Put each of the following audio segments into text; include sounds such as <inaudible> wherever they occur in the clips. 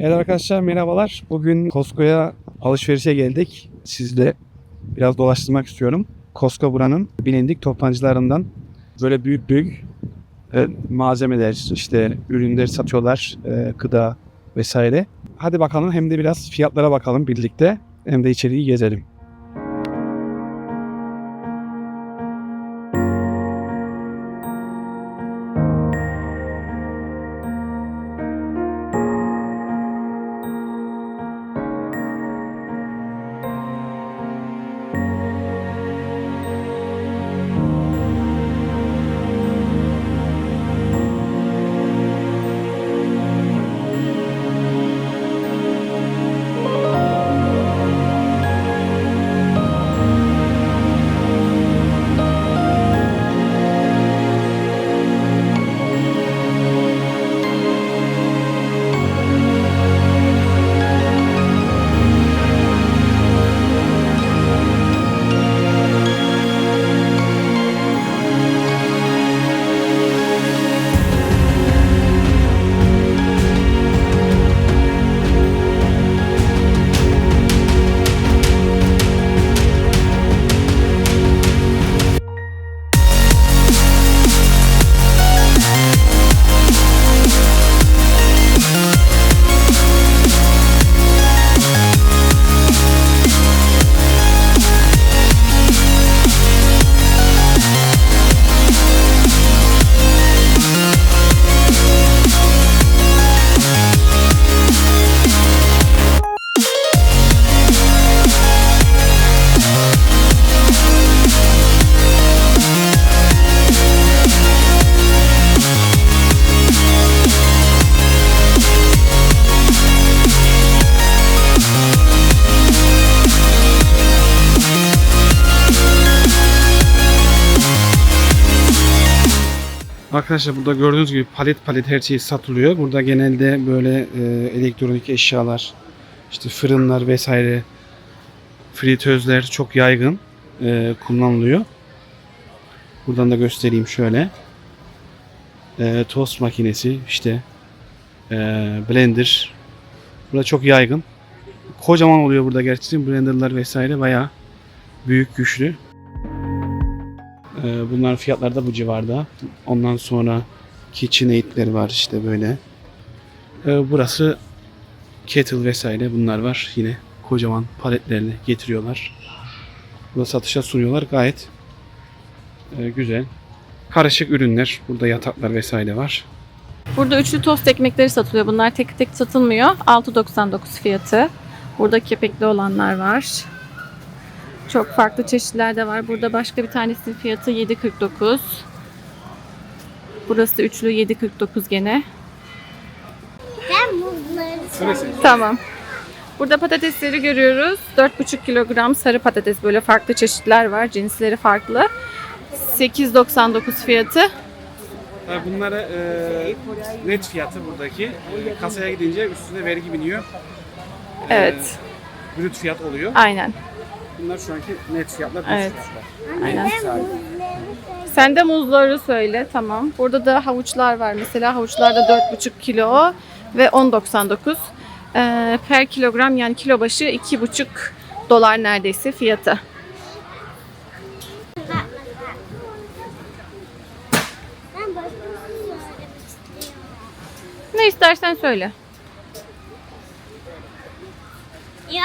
Evet arkadaşlar merhabalar. Bugün Costco'ya alışverişe geldik. Sizle biraz dolaştırmak istiyorum. Costco buranın bilindik toptancılarından. Böyle büyük büyük e, malzemeler, işte ürünler satıyorlar, e, gıda vesaire. Hadi bakalım hem de biraz fiyatlara bakalım birlikte hem de içeriği gezelim. Arkadaşlar burada gördüğünüz gibi palet palet her şey satılıyor. Burada genelde böyle e, elektronik eşyalar, işte fırınlar vesaire, fritözler çok yaygın e, kullanılıyor. Buradan da göstereyim şöyle. E, tost makinesi, işte e, blender. Burada çok yaygın. Kocaman oluyor burada gerçekten blenderlar vesaire bayağı büyük güçlü. Ee, Bunların fiyatları da bu civarda. Ondan sonra KitchenAid'ler var işte böyle. Ee, Burası kettle vesaire bunlar var. Yine kocaman paletlerle getiriyorlar. Burada satışa sunuyorlar. Gayet e, güzel. Karışık ürünler. Burada yataklar vesaire var. Burada üçlü tost ekmekleri satılıyor. Bunlar tek tek satılmıyor. 6.99 fiyatı. Burada kepekli olanlar var. Çok farklı çeşitler de var. Burada başka bir tanesinin fiyatı 7.49. Burası üçlü 7.49 gene. Ben muzları Tamam. Burada patatesleri görüyoruz. 4,5 kilogram sarı patates. Böyle farklı çeşitler var. Cinsleri farklı. 8.99 fiyatı. Bunlara e, net fiyatı buradaki. Kasaya gidince üstüne vergi biniyor. Evet. Brüt fiyat oluyor. Aynen. Bunlar şu anki net fiyatlar. Evet. Aynen. Sahibi. Sen de muzları söyle. Tamam. Burada da havuçlar var. Mesela havuçlar da 4,5 kilo ve 10.99. Ee, per kilogram yani kilo başı 2,5 dolar neredeyse fiyatı. Ben başka bir şey söylemek istiyorum. Ne istersen söyle. Ya.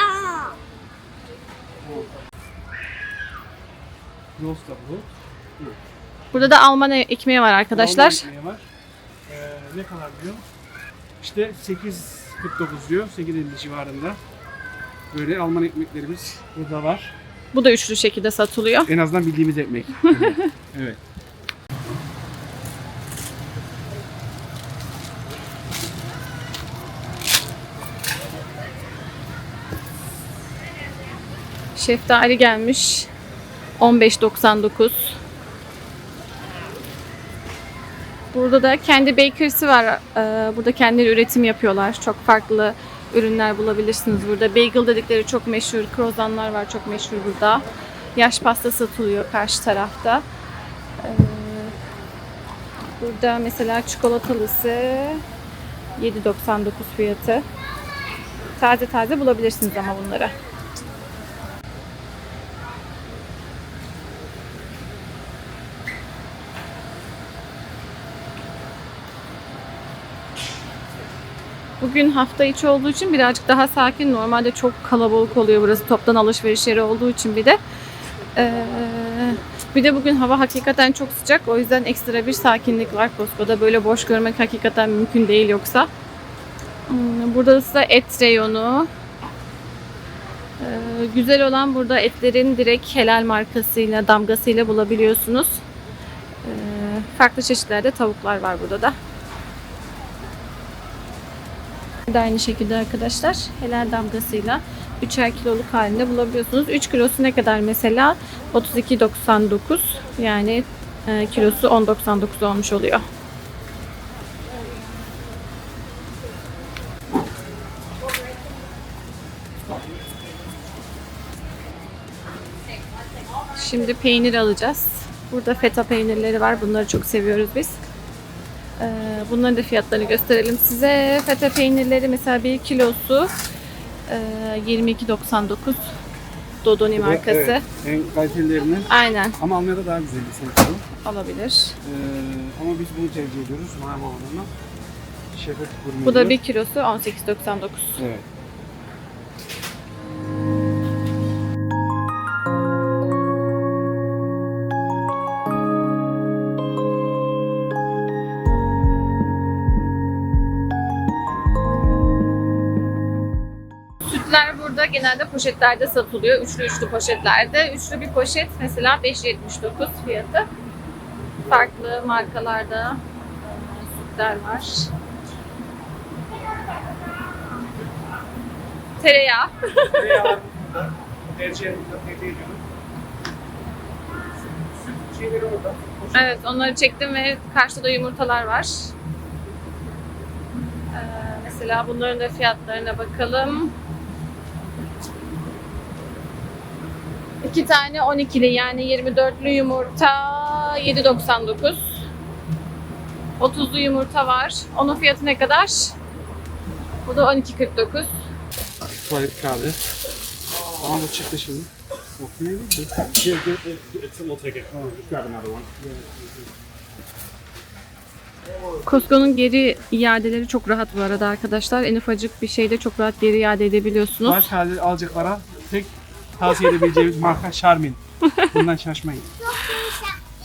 Bu. Burada da Alman ekmeği var arkadaşlar. Alman ekmeği var. Ee, ne kadar diyor? İşte 8.49 diyor. 8.50 civarında. Böyle Alman ekmeklerimiz burada var. Bu da üçlü şekilde satılıyor. En azından bildiğimiz ekmek. <laughs> evet. Şeftali gelmiş. 15.99. Burada da kendi bakery'si var. Ee, Burada kendileri üretim yapıyorlar. Çok farklı ürünler bulabilirsiniz burada. Bagel dedikleri çok meşhur. Krozanlar var çok meşhur burada. Yaş pasta satılıyor karşı tarafta. Ee, Burada mesela çikolatalısı 7.99 fiyatı. Taze taze bulabilirsiniz ama bunları. Bugün hafta içi olduğu için birazcık daha sakin. Normalde çok kalabalık oluyor burası. Toptan alışveriş yeri olduğu için bir de. Ee, bir de bugün hava hakikaten çok sıcak. O yüzden ekstra bir sakinlik var Costco'da. Böyle boş görmek hakikaten mümkün değil yoksa. Hmm, Burada ise et reyonu. Ee, güzel olan burada etlerin direkt helal markasıyla, damgasıyla bulabiliyorsunuz. Ee, farklı çeşitlerde tavuklar var burada da. Da aynı şekilde arkadaşlar helal damgasıyla 3'er kiloluk halinde bulabiliyorsunuz. 3 kilosu ne kadar mesela? 32.99 yani e, kilosu 10.99 olmuş oluyor. Şimdi peynir alacağız. Burada feta peynirleri var. Bunları çok seviyoruz biz. Bunların da fiyatlarını gösterelim size. Feta peynirleri mesela bir kilosu e, 22.99 Dodoni markası. Evet, en kalitelerinden. Aynen Ama Almanya'da daha güzel bir sanki. olabilir. Ee, ama biz bunu tercih ediyoruz. Mavi. Şefet kurmuyor. Bu da bir kilosu 18.99. Evet. Genelde poşetlerde satılıyor. Üçlü üçlü poşetlerde. Üçlü bir poşet mesela 5.79 fiyatı. Farklı markalarda e, sütler var. Tereyağı. Tereyağlar burada. <laughs> Tercih ediyorum. Süt şeyleri orada. Evet onları çektim ve karşıda da yumurtalar var. Ee, mesela bunların da fiyatlarına bakalım. İki tane 12'li yani 24'lü yumurta 7.99. 30'lu yumurta var. Onun fiyatı ne kadar? Bu da 12.49. Tuvalet kağıdı. Ama bu çıktı şimdi. Okuyayım mı? İt's, grab another one. Costco'nun geri iadeleri çok rahat bu arada arkadaşlar. En ufacık bir şeyde çok rahat geri iade edebiliyorsunuz. Kağıdı alacaklara tek tavsiye edebileceğimiz marka Charmin. Bundan şaşmayın.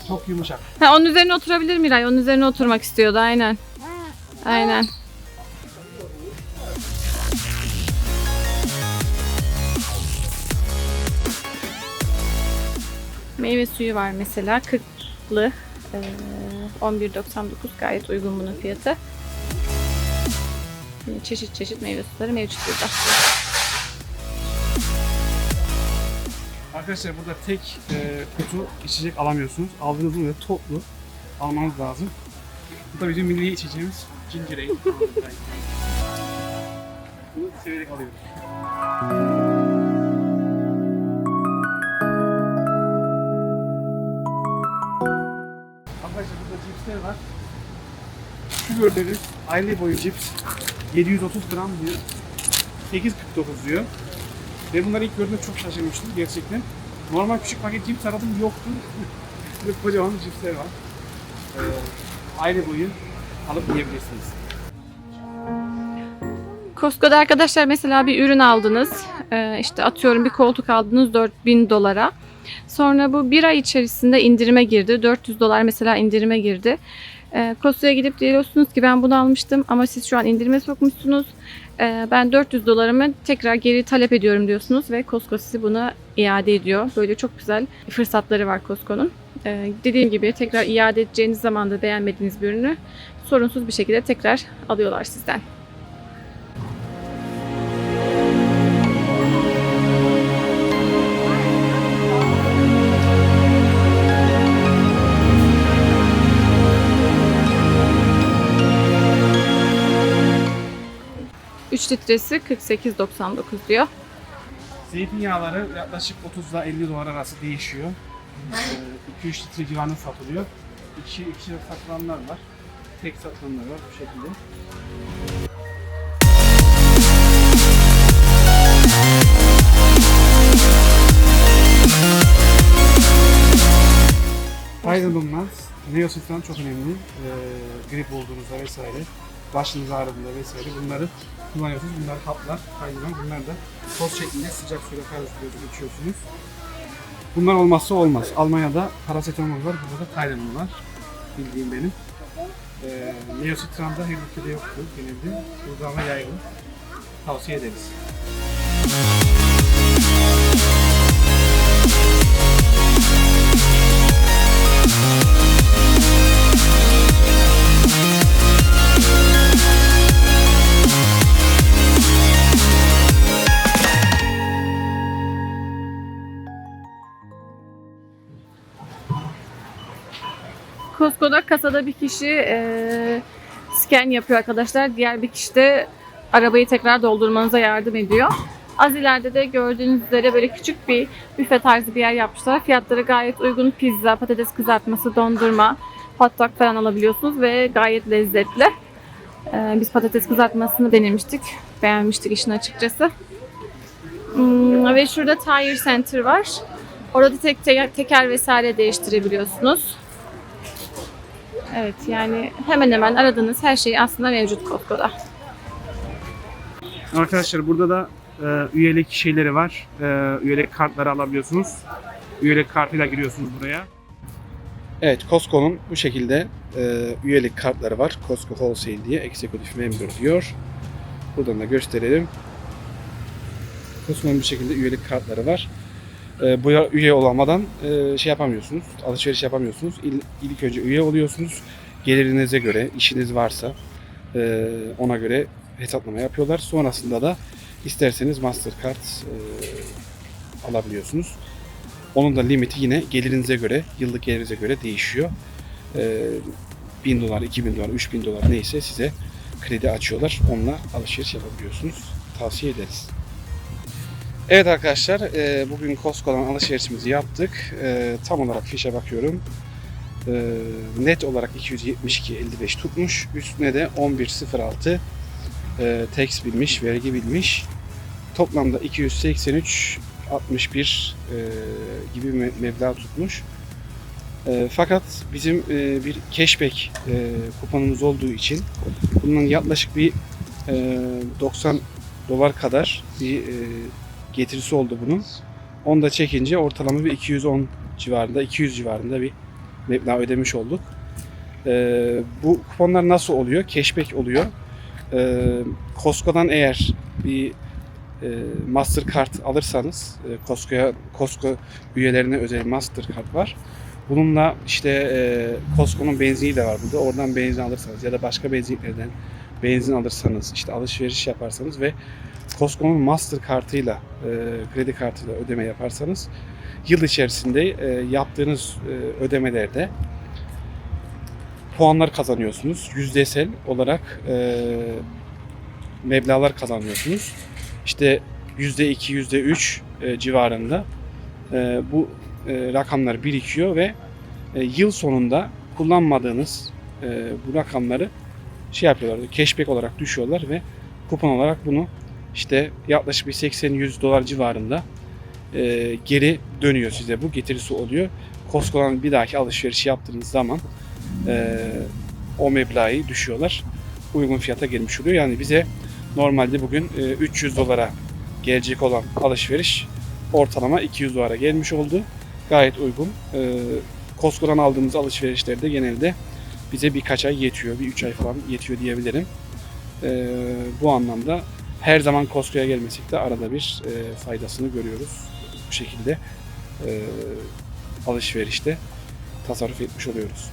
Çok yumuşak. Ha, onun üzerine oturabilir Miray. Onun üzerine oturmak istiyordu aynen. Aynen. Meyve suyu var mesela 40'lı. Ee, 11.99 gayet uygun bunun fiyatı. Çeşit çeşit meyve suları mevcut burada. Arkadaşlar burada tek e, kutu içecek alamıyorsunuz. Aldığınız böyle toplu almanız lazım. Bu da bizim milli içeceğimiz ginger ale. Bunu severek alıyorum. Arkadaşlar burada cipsler var. Şu gördüğünüz aile boyu cips 730 gram diyor. 8.49 diyor. Ve bunları ilk gördüğümde çok şaşırmıştım gerçekten. Normal küçük paket cips aradım yoktu. <laughs> Böyle kocaman cipsler var. Ee, aile boyu alıp yiyebilirsiniz. Costco'da arkadaşlar mesela bir ürün aldınız. Ee, işte atıyorum bir koltuk aldınız 4000 dolara. Sonra bu bir ay içerisinde indirime girdi. 400 dolar mesela indirime girdi. Costco'ya gidip diyorsunuz ki ben bunu almıştım ama siz şu an indirime sokmuşsunuz. Ee, ben 400 dolarımı tekrar geri talep ediyorum diyorsunuz ve Costco sizi buna iade ediyor. Böyle çok güzel fırsatları var Costco'nun. Ee, dediğim gibi tekrar iade edeceğiniz zaman da beğenmediğiniz bir ürünü sorunsuz bir şekilde tekrar alıyorlar sizden. 3 litresi 48.99 diyor. Zeytinyağları yaklaşık 30 ile 50 dolar arası değişiyor. Ee, 2-3 litre civarında satılıyor. 2 2 satılanlar var. Tek satılanlar var bu şekilde. Faydalanmaz. Neositran çok önemli. Ee, grip olduğunuzda vesaire başınız ağrıdığında vesaire bunları kullanıyorsunuz. Bunlar haplar, kaynayan. Bunlar da toz şeklinde sıcak suyla karıştırıyorsunuz, içiyorsunuz. Bunlar olmazsa olmaz. Almanya'da parasetamol var, burada da Tylenol var. Bildiğim benim. Ee, Neositran'da her ülkede yoktu genelde. Burada ama yaygın. Tavsiye ederiz. Costco'da kasada bir kişi eee, scan yapıyor arkadaşlar. Diğer bir kişi de arabayı tekrar doldurmanıza yardım ediyor. Az ileride de gördüğünüz üzere böyle küçük bir büfe tarzı bir yer yapmışlar. Fiyatları gayet uygun. Pizza, patates kızartması, dondurma, hot dog falan alabiliyorsunuz ve gayet lezzetli. Eee, biz patates kızartmasını denemiştik. Beğenmiştik işin açıkçası. Hmm, ve şurada Tire Center var. Orada tek tek- teker vesaire değiştirebiliyorsunuz. Evet yani hemen hemen aradığınız her şey aslında mevcut Costco'da. Arkadaşlar burada da e, üyelik şeyleri var. E, üyelik kartları alabiliyorsunuz. Üyelik kartıyla giriyorsunuz buraya. Evet, Costco'nun bu şekilde e, üyelik kartları var. Costco Wholesale diye Executive Member diyor. Buradan da gösterelim. Costco'nun bu şekilde üyelik kartları var. E, bu üye olamadan e, şey yapamıyorsunuz, alışveriş yapamıyorsunuz. İl, ilk önce üye oluyorsunuz. Gelirinize göre, işiniz varsa e, ona göre hesaplama yapıyorlar. Sonrasında da isterseniz Mastercard alabiliyorsunuz. Onun da limiti yine gelirinize göre, yıllık gelirinize göre değişiyor. E, 1000 dolar, 2000 dolar, 3000 dolar neyse size kredi açıyorlar. Onunla alışveriş yapabiliyorsunuz. Tavsiye ederiz. Evet arkadaşlar, e, bugün Costco'dan alışverişimizi yaptık. E, tam olarak fişe bakıyorum. E, net olarak 272.55 tutmuş. Üstüne de 11.06 e, tax bilmiş, vergi bilmiş. Toplamda 283 61 e, gibi me- meblağ tutmuş. Fakat bizim bir cashback kuponumuz olduğu için bunun yaklaşık bir e, 90 dolar kadar bir getirisi oldu bunun. Onu da çekince ortalama bir 210 civarında, 200 civarında bir meblağ ödemiş olduk. E, bu kuponlar nasıl oluyor? Cashback oluyor. E, Costco'dan eğer bir e, Mastercard alırsanız e, Costco'ya Costco üyelerine özel Mastercard var. Bununla işte e, Costco'nun benzini de var burada. Oradan benzin alırsanız ya da başka benzinlerden benzin alırsanız işte alışveriş yaparsanız ve Costco'nun Mastercard'ıyla e, kredi kartıyla ödeme yaparsanız yıl içerisinde e, yaptığınız e, ödemelerde puanlar kazanıyorsunuz. Yüzdesel olarak e, meblağlar kazanıyorsunuz. İşte %2, %3 e, civarında e, bu e, rakamlar birikiyor ve e, yıl sonunda kullanmadığınız e, bu rakamları şey yapıyorlar, cashback olarak düşüyorlar ve kupon olarak bunu işte yaklaşık bir 80-100 dolar civarında e, geri dönüyor size. Bu getirisi oluyor. Costco'dan bir dahaki alışveriş yaptığınız zaman e, o meblağı düşüyorlar. Uygun fiyata gelmiş oluyor. Yani bize normalde bugün e, 300 dolara gelecek olan alışveriş ortalama 200 dolara gelmiş oldu. Gayet uygun. E, Costco'dan aldığımız alışverişlerde genelde bize birkaç ay yetiyor. Bir 3 ay falan yetiyor diyebilirim. E, bu anlamda her zaman Costco'ya gelmesek de arada bir e, faydasını görüyoruz. Bu şekilde e, alışverişte tasarruf etmiş oluyoruz.